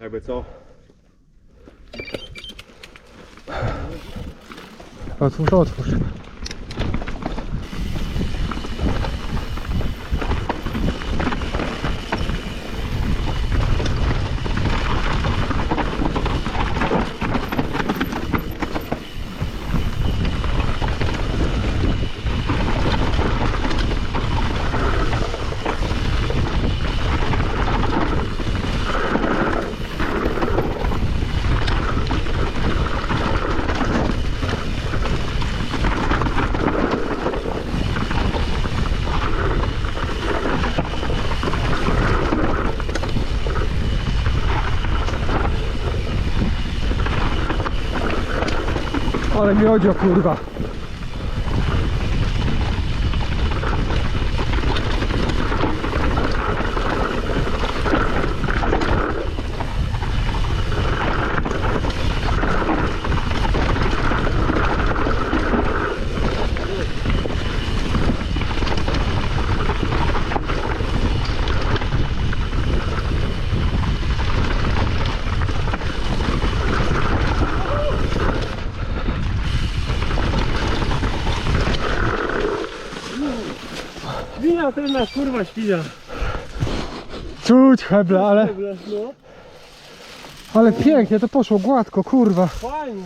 哎，别走把出哨出 Ale miodzio kurwa. Świnia, ten nasz kurwa świnia. Czuć hebla, ale, Dobra, No, ale pięknie to poszło, gładko, kurwa. fajnie.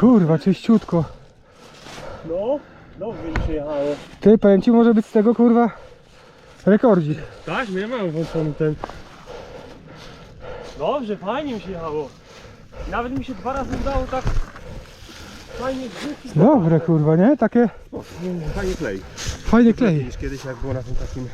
Kurwa, czyściutko. No, dobrze mi się jechało. Ty, powiem ci, może być z tego kurwa rekordzik. Tak, ja mam włączony ten. Dobrze, fajnie mi się jechało. Nawet mi się dwa razy udało tak Fajnie Dobre kurwa, nie? Takie no, Fajnie klej. fajnie klei. Niż kiedyś jak było na tym takim...